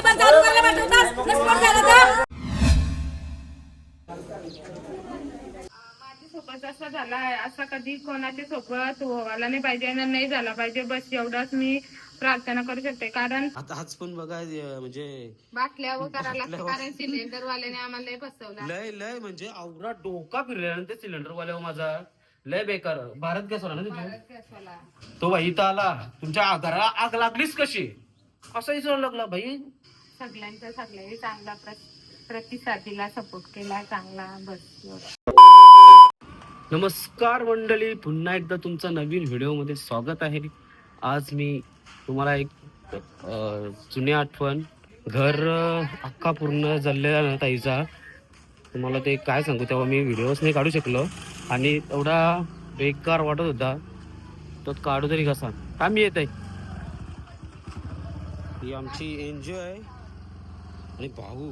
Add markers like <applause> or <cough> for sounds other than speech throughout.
पण चालू करायला पाठवतास नसपट झालं तर माझ्यासोबत असं झाला असं कधी कोणाच्या सोबत व्हायला नाही पाहिजे आणि नाही झाला पाहिजे. बस एवढंच मी प्रार्थना करू शकते. कारण आता आज पण बघा अं, म्हणजे बाटल्या व करायला लागतं. कारण सिलेंडर वाल्याने आम्हाला लय फसवलं. लय लय म्हणजे आवरा डोका ते सिलेंडर वाल्या माझा. लय बेकार. भारत गॅस होता ना तिथे? तो भाई इथं आला. तुमच्या घराला आग लागलीच कशी? असा विचारायला लागला भाई सगळ्यांच्या सगळ्यांनी चांगला प्र- प्रतिसाद दिला सपोर्ट केला चांगला बस एवढं. नमस्कार मंडळी. पुन्हा एकदा तुमचं नवीन व्हिडिओमध्ये स्वागत आहे. आज मी तुम्हाला एक अं, जुनी आठवण घर अं, अख्खा पूर्ण जळलेला ना ताईचा तुम्हाला ते काय सांगू तेव्हा मी व्हिडिओच नाही काढू शकलो. आणि एवढा बेकार वाटत होता. तो काढू तरी कसा? का मी येत आहे ही आमची एनजीओ आहे. आणि भाऊ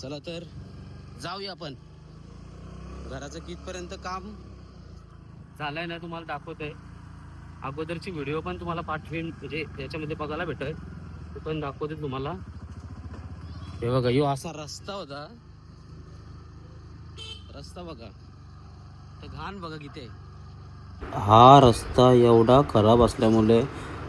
चला तर जाऊया आपण. घराचं कितपर्यंत काम? झालंय ना तुम्हाला दाखवतोय. अगोदरची व्हिडिओ पण तुम्हाला पाठवीन म्हणजे याच्यामध्ये बघायला भेटत ते पण दाखवते तुम्हाला. हे बघा यो असा रस्ता होता. रस्ता बघा. तर घाण बघा किती आहे. हा रस्ता एवढा खराब असल्यामुळे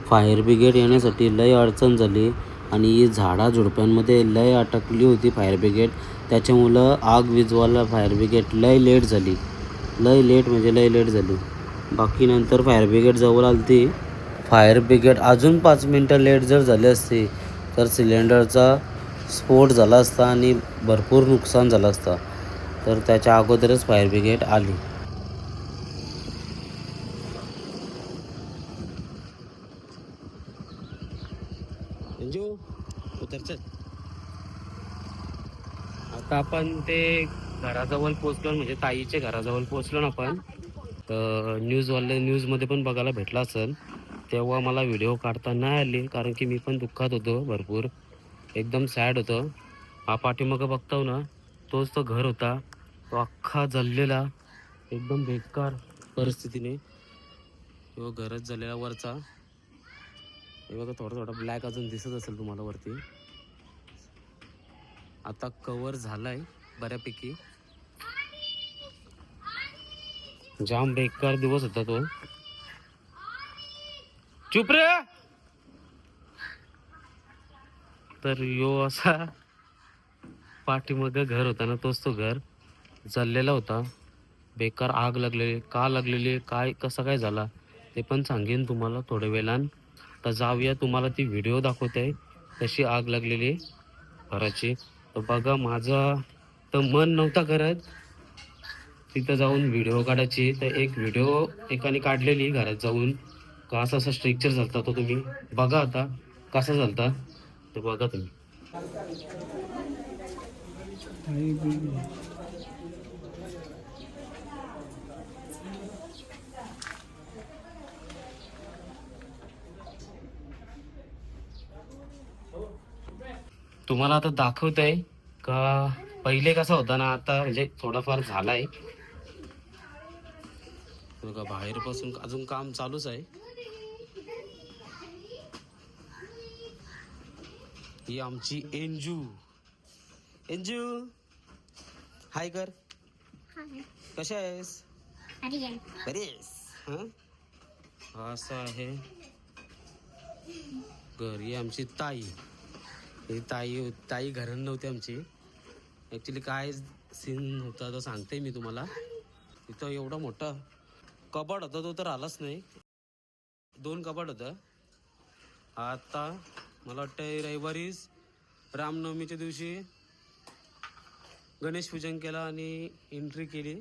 फायर ब्रिगेड येण्यासाठी लय अडचण झाली आणि ही झाडा झुडप्यांमध्ये लय अटकली होती फायर ब्रिगेड. त्याच्यामुळं आग विजवायला फायर ब्रिगेड लय लेट झाली. लय लेट म्हणजे लय लेट झाली. बाकी नंतर फायर ब्रिगेड जवळ आलती. फायर ब्रिगेड अजून पाच मिनटं लेट जर झाली असती तर सिलेंडरचा स्फोट झाला असता आणि भरपूर नुकसान झालं असतं. तर त्याच्या अगोदरच फायर ब्रिगेड आली. आता आपण ते घराजवळ पोचलो म्हणजे ताईच्या घराजवळ पोचलो ना आपण तर न्यूजवाले न्यूजमध्ये पण बघायला भेटला असेल. तेव्हा मला व्हिडिओ काढता नाही आले कारण की मी पण दुःखात होतो भरपूर. एकदम सॅड होतं. हा पाठीमागं बघताव ना तोच तो घर होता. तो अख्खा जळलेला एकदम बेकार परिस्थितीने. तो घरच झालेला वरचा. हे बघा थोडा थोडा ब्लॅक अजून दिसत असेल तुम्हाला वरती. आता कवर झालाय बऱ्यापैकी. जाम बेकार दिवस होता तो. चुप रे! तर यो असा पाठीमाग घर होता ना तोच तो घर. जळलेला होता. बेकार आग लागलेली का लागलेली काय कसं काय झाला ते पण सांगेन तुम्हाला थोड्या वेळान. तर जाऊया तुम्हाला ती व्हिडिओ दाखवते. कशी आग लागलेली घराची. तर बघा माझा तर मन नव्हता करत. तिथं जाऊन व्हिडिओ काढायची. तर एक व्हिडिओ एकाने काढलेली घरात जाऊन. कसा असा असा स्ट्रक्चर झालता तो तुम्ही बघा आता. कसा झालता तो बघा तुम्ही. तुम्हाला आता दाखवत आहे का पहिले कसा होता ना आता म्हणजे थोडाफार झालाय. बघा बाहेर पासून अजून काम चालूच आहे. ही आमची एंजू. एंजू हाय कर. कशा आहेस? बरी आहेस? हं? हा? असं आहे. घरी आमची ताई. ही ताई ताई घरात नव्हती आमची. ॲक्च्युली काय सीन होता तो सांगते मी तुम्हाला. तिथं एवढा मोठा कपाट होता तो तर आलाच नाही. दोन कपाट होतं. आता मला वाटतं रविवारीच रामनवमीच्या दिवशी गणेश पूजन केलं आणि एंट्री केली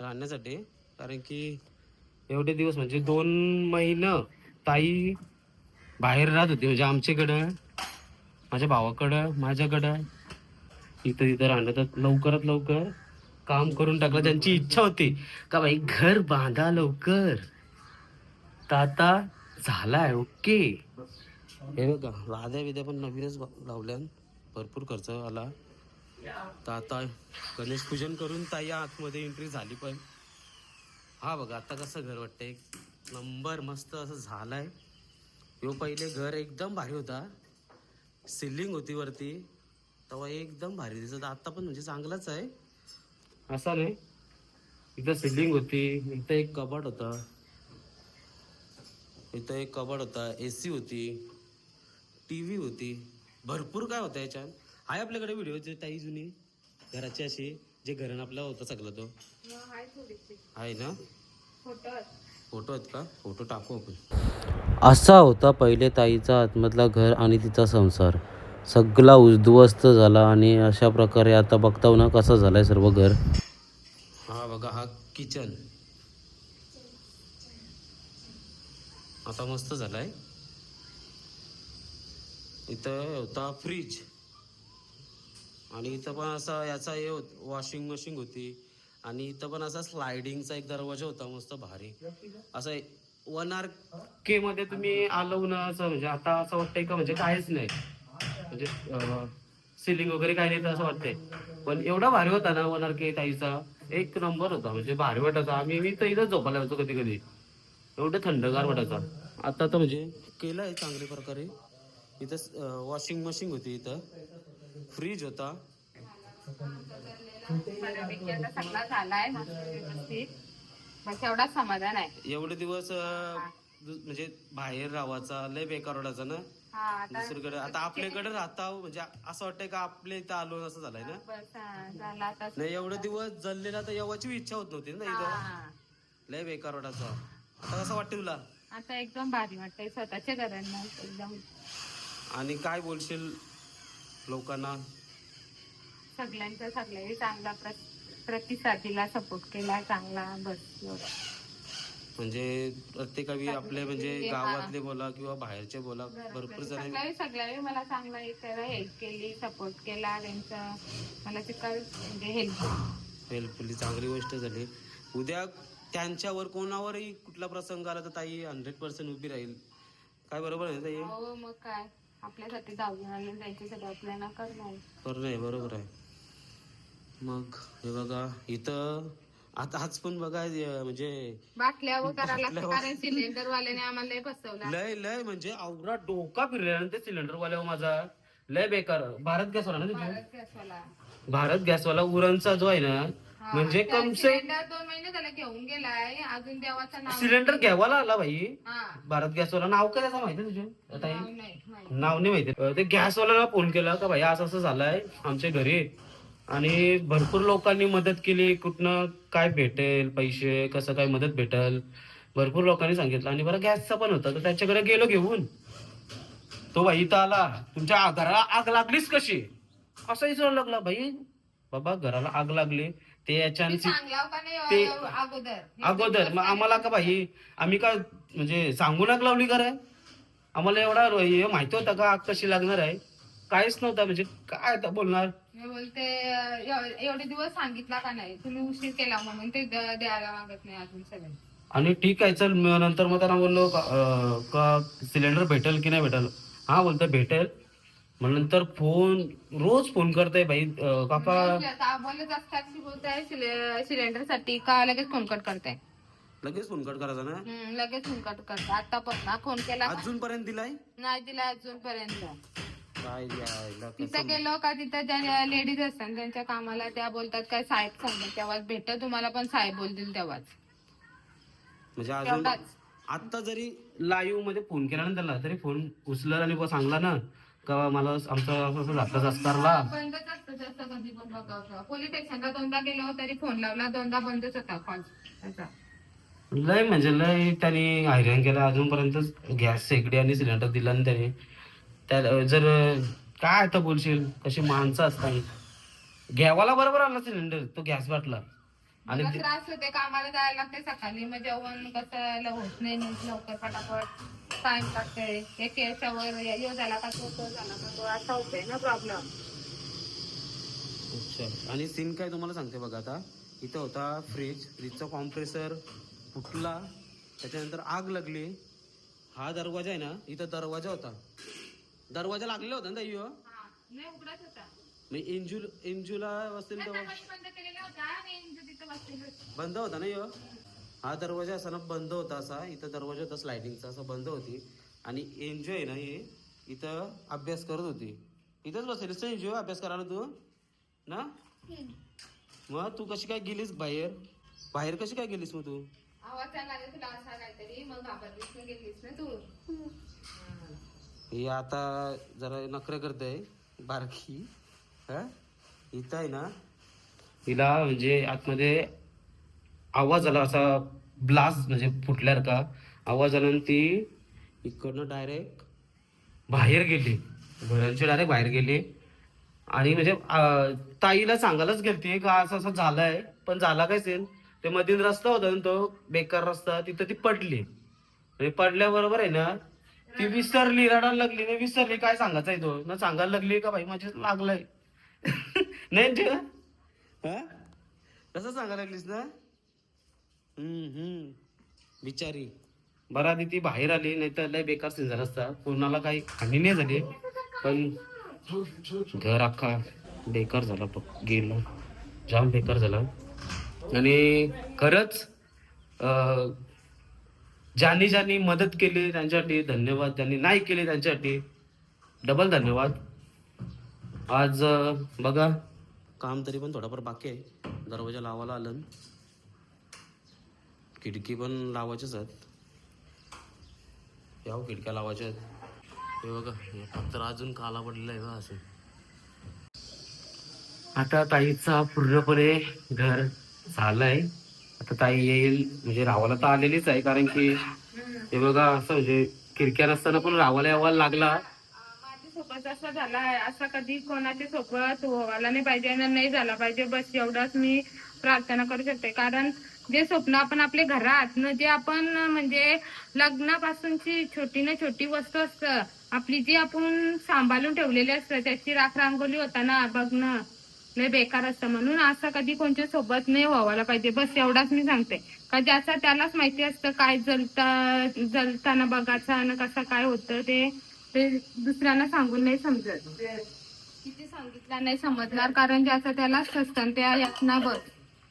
राहण्यासाठी. कारण की एवढे दिवस म्हणजे दोन महिनं ताई बाहेर राहत होती. म्हणजे आमच्याकडं माझ्या भावाकडं माझ्याकडं. इथं तिथं राहणं. तर लवकरात लवकर काम करून टाकलं. त्यांची इच्छा होती का भाई घर बांधा लवकर. तर आता झालाय ओके. हे बघा लाद्या विद्या पण नवीनच लावल्या भरपूर खर्च आला. तर आता गणेश पूजन करून ताई आतमध्ये एंट्री झाली पण. हा बघा आता कसं घर वाटतं एक नंबर मस्त असं झालाय. ह्यो पहिले घर एकदम भारी होता. सिलिंग होती वरती. तेव्हा एकदम भारी दिसत. आता पण म्हणजे चांगलाच आहे. असा नाही. इथं सिलिंग होती. इथं एक कपाट होता. इथं एक कपाट होता. ए सी होती. टी व्ही होती. भरपूर काय होतं याच्यात. आहे आपल्याकडे व्हिडिओ जे ताई जुनी? घराची अशी जे घरण आपला होता सगळं तो. आहे ना? फोटो आहेत का? फोटो टाकू आपण. असा होता पहिले ताईचा आतमधला घर आणि तिचा संसार. सगळा उद्ध्वस्त झाला आणि अशा प्रकारे आता बघताव ना कसं झालाय सर्व घर. हा बघा हा किचन. आता मस्त झालाय. इथं होता फ्रीज आणि इथं पण असा याचा हे वॉशिंग मशीन होती. आणि इथं पण असा स्लायडिंगचा एक दरवाजा होता मस्त भारी. असं वन आर के मध्ये तुम्ही आलो ना असं म्हणजे आता असं वाटतंय का म्हणजे काहीच नाही. म्हणजे सिलिंग वगैरे काही नाही तर असं वाटतंय. पण एवढा भारी होता ना वन आर के ताईचा एक नंबर होता म्हणजे भारी वाटायचा. आम्ही मी तर इथं झोपायला होतो कधी कधी एवढं थंडगार वाटायचा. आता तर म्हणजे केलं आहे चांगल्या प्रकारे. इथं वॉशिंग मशीन होती इथं. फ्रीज होता. बऱ्यापैकी आता सगळा झालाय व्यवस्थित. बस एवढाच समाधान आहे. एवढे दिवस अं, दु- म्हणजे बाहेर राहायचा लय बेकार वाटायचा ना? हा आता दुसरीकडे आता आपल्याकडे राहता म्हणजे असं वाटतंय का आपल्या इथं आलो असं झालंय ना? बस हा, झाला आता नाही एवढे दिवस जळलेला तर येवाची इच्छा होत नव्हती ना इथं. हा. लय बेकार वाटायचा. आता कसं वाटतं तुला? आता एकदम भारी वाटतंय स्वतःच्या घरांना एकदम. आणि काय बोलशील लोकांना? सगळ्यांचा सगळ्यांनी चांगला प्र- प्रतिसाद दिला सपोर्ट केला चांगला बस. म्हणजे प्रत्येकावी आपले म्हणजे. गावातले बोला किंवा बाहेरचे बोला भरपूर जण सगळ्यांनी मला चांगला हेल्प केली सपोर्ट केला त्यांचा मला ते काय म्हणजे हेल्प हेल्पफुली चांगली गोष्ट झाली. उद्या त्यांच्यावर कोणावरही कुठला प्रसंग आला तर ताई हंड्रेड पर्सेंट उभी राहील. काय बरोबर आहे ताई? हो मग काय? आपल्यासाठी धावून आले त्यांच्यासाठी आपल्याला करणार. बरोबर आहे. मग हे बघा इथं आता आज पण बघा म्हणजे बाटल्या कारण सिलेंडर वाल्याने आम्हाला लय लय लय म्हणजे आवरा डोका फिरलेला ते सिलेंडर वाल्या माझा. लय बेकार. भारत गॅस वाला ना तिथे? भारत गॅसवाला. भारत गॅस वाला उरणचा जो आहे ना हा, म्हणजे कमसे सिलेंडर दोन महिने त्याला घेऊन गेलाय. अजून देवाचं नाव सिलेंडर घ्यावाला आला भाई हा. भारत गॅस वाला नाव काय त्याचं माहिती तुझे नाव नाही माहिती. ते गॅस वाल्याला फोन केला का भाई असं असं झालंय आमच्या घरी. आणि भरपूर लोकांनी मदत केली. कुठनं काय भेटेल पैसे कसं काय मदत भेटेल? भरपूर लोकांनी सांगितलं. आणि बरं गॅसचा पण होता. तर त्याच्याकडे गेलो घेऊन. तो भाई इथं आला. तुमच्या घराला आग लागलीच कशी? असं विचारायला लागला भाई बाबा घराला आग लागली. ते याच्या ते- अगोदर. मग आम्हाला का भाई आम्ही का म्हणजे सांगून आग लावली का रे आम्हाला एवढा माहिती होतं का आग कशी लागणार आहे? काहीच नव्हतं म्हणजे काय आता बोलणार? मी बोलते एव- एवढे दिवस सांगितला का नाही? तुम्ही उशीर केला म्हणून ते द- द्यायला मागत नाही अजून सगळे. आणि ठीक आहे चल म- नंतर मग त्यांना बोललो का अं, का सिलेंडर भेटेल की नाही भेटेल? हा बोलतोय भेटेल. मग नंतर फोन रोज फोन करताय भाई अं, काका. बोलत असतात की बोलताय सिलेंडरसाठी का लगेच फोन कट करताय? लगेच फोन कट करायचा ना? हम्म, लगेच फोन कट करता आता पण ना फोन केला का? अजूनपर्यंत दिलाय? नाही दिला अजूनपर्यंत काय तिथं गेलो का तिथं ज्या लेडीज असतात त्यांच्या कामाला त्या बोलतात काय साहेब सांगेल तेव्हाच भेट तुम्हाला पण साहेब बोलतील तेव्हाच. म्हणजे अजून तेवढाच. आता जरी लाईव्हमध्ये फोन केला ना त्याला तरी फोन उचलला आणि बुवा सांगला ना का मला आमचं असं असं झालं संस्कारला बंदच असतं जसं कधी पण बघा पोलीस स्टेशनला दोनदा गेलो तरी फोन लावला दोनदा बंदच होता कॉल त्याचा लय म्हणजे लय त्यांनी हैराण केलं. अजूनपर्यंत गॅस शेगडी आणि सिलेंडर दिला ना त्याने. त्या जर काय आता बोलशील? कशी माणसं असतात. घ्यावाला बरोबर आला सिलेंडर तो गॅस वाटला आणि त्रास होते कामाला जायला लागते सकाळी. मग जेवण कसं होत नाही लवकर फटाफट टाइम लागते एक याच्यावर यो झाला का तो तो झाला का तो असा होतोय ना प्रॉब्लेम अच्छा. आणि सीन काय तुम्हाला सांगते बघा आता. इथं होता फ्रीज फ्रीजचा कॉम्प्रेसर फुटला. त्याच्यानंतर आग लागली. हा दरवाजा आहे ना इथं दरवाजा होता. दरवाजा लागलेला होता ना ताई नाही उघडत होता. मी इंजू इंजूला बसतील तेव्हा बंद केलेला होता आणि इंजू तिथं बसलेली होती. बंद होता ना यो हा दरवाजा असा ना बंद होता असा. इथं दरवाजा होता स्लायडिंगचा असा बंद होती. आणि एन्जॉय आहे ना हे इथं अभ्यास करत होती. इथंच बसलीस ना जीव अभ्यास करायला तू? ना? मग तू कशी काय गेलीस बाहेर? बाहेर कशी काय गेलीस मग तू? आवाज आला तुला असा काहीतरी मग घाबरलीस ना गेलीस ना तू. ही आता जरा नखरे करते. बारकी. हा? इथं आहे ना? तिला म्हणजे आतमध्ये आवाज आला असा ब्लास्ट म्हणजे फुटल्यासारखा. आवाज आला आणि ती इकडनं डायरेक्ट बाहेर गेली. घरांची डायरेक्ट बाहेर गेली. आणि म्हणजे ताईला सांगायलाच गेलती का असं असं झालंय पण झाला काय सेन ते मधील रस्ता होता ना तो बेकार रस्ता तिथं ती पडली. आणि पडल्याबरोबर आहे ना ती विसरली रडायला लागली. नाही विसरली. काय सांगायचंय तो? ना सांगायला लागली का भाई माझे लागलंय. <laughs> नाही ते कसं सांगायला लागलीस ना? हम्म हम्म. बिचारी. बरं आधी ती बाहेर आली नाही तर लय बेकार सीन झाला असता. कोणाला काही हानी नाही झाली. पण घर अख्खा बेकार झाला बघ. गेला. जाम बेकार झाला. आणि खरंच ज्यांनी ज्यांनी मदत केली त्यांच्यासाठी धन्यवाद. ज्यांनी नाही केली त्यांच्यासाठी डबल धन्यवाद. आज बघा काम तरी पण थोडाफार बाकी आहे. दरवाजा लावायला आलं. खिडकी पण लावायच्याच आहेत. या हो, खिडक्या लावायच्या आहेत. हे बघा हे फक्त अजून काला पडलेला आहे बघा असं आता ताईचा पूर्णपणे घर झालंय. आता ताई येईल म्हणजे रावाला तर आलेलीच आहे कारण की हे बघा असं म्हणजे खिडक्या नसताना पण रावाला यावायला लागला. सोबत असं झालाय असं कधी कोणाच्या सोबत व्हायला नाही पाहिजे आणि नाही झाला पाहिजे. बस एवढंच मी प्रार्थना करू शकते. कारण जे स्वप्न आपण आपल्या घरात न जे आपण म्हणजे लग्नापासूनची छोटी ना छोटी वस्तू असतं आपली जी आपण सांभाळून ठेवलेली असतं त्याची राख रांगोली होताना बघणं लय बेकार असतं. म्हणून असं कधी कोणत्या सोबत नाही व्हायला पाहिजे. बस एवढाच मी सांगते. का ज्याचा त्यालाच माहिती असतं काय जलता जलताना बघायचं आणि कसं काय होतं ते ते दुसऱ्यांना सांगून नाही समजत. किती सांगितलं नाही समजणार. कारण ज्याचं त्यालाच असतं त्या यातना बस.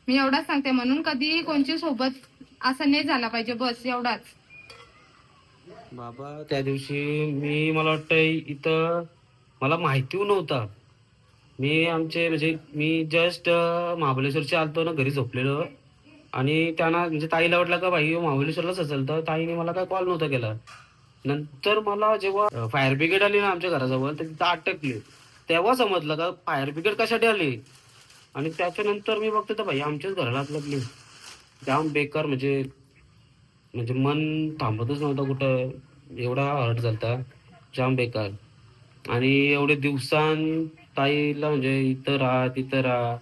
मी एवढाच सांगते. म्हणून कधी कोणच्या सोबत असं नाही झाला पाहिजे. बस एवढाच. बाबा त्या दिवशी मी मला वाटतं इथं मला माहिती नव्हता. मी आमचे म्हणजे मी जस्ट महाबळेश्वरचे आलतो ना घरी झोपलेलो. आणि त्यांना म्हणजे ताईला वाटलं का भाई महाबळेश्वरलाच असेल तर ताईने मला काय कॉल नव्हता केला. नंतर मला जेव्हा फायर ब्रिगेड आली ना आमच्या घराजवळ तर तिथं अटकली. तेव्हा समजलं का फायर ब्रिगेड कशासाठी आली? आणि त्याच्यानंतर मी बघतो तर भाई आमच्याच घराला लागली. जाम बेकार म्हणजे म्हणजे मन थांबतच नव्हतं कुठं. एवढा हर्ट झालता. जाम बेकार. आणि एवढे दिवसां ताईला म्हणजे इथं राहा तिथं राहा.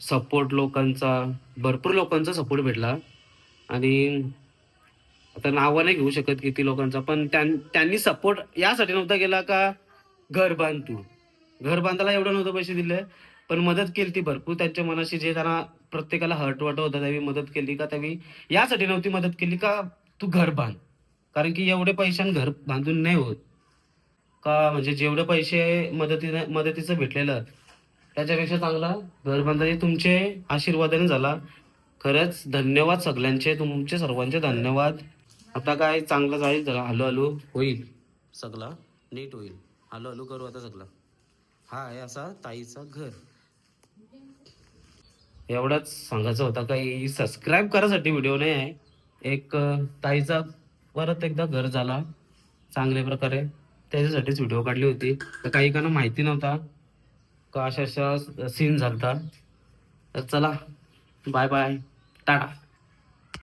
सपोर्ट लोकांचा भरपूर लोकांचा सपोर्ट भेटला. आणि आता नावं नाही घेऊ शकत किती लोकांचा पण त्यां- त्यांनी सपोर्ट यासाठी नव्हता केला का? घर बांध तू. घर बांधायला एवढं नव्हतं पैसे दिले पण मदत केली ती भरपूर. त्यांच्या मनाशी जे त्यांना प्रत्येकाला हर्ट वाटत होता त्यावेळी मदत केली का? त्यावेळी यासाठी नव्हती मदत केली का? तू घर बांध. कारण की एवढे पैशान घर बांधून नाही होत. का म्हणजे जेवढे पैसे मदतीने मदतीचं भेटलेलं त्याच्यापेक्षा चांगला घर बांधायचे तुमचे आशीर्वादाने झाला. खरंच धन्यवाद सगळ्यांचे तुमचे सर्वांचे धन्यवाद. आता काय चांगलं जाईल जरा हळू हळू होईल सगळा नीट होईल. हळू हळू करू आता सगळं. हा आहे असा ताईचा घर. एवढाच सांगायचं होता काही सबस्क्राईब करायसाठी व्हिडिओ नाही आहे एक ताईचा परत एकदा घर झाला चांगल्या प्रकारे. त्याच्यासाठीच व्हिडिओ काढली होती. तर काही काना माहिती नव्हता का अशा अशा सीन झालता. तर चला बाय बाय टाटा.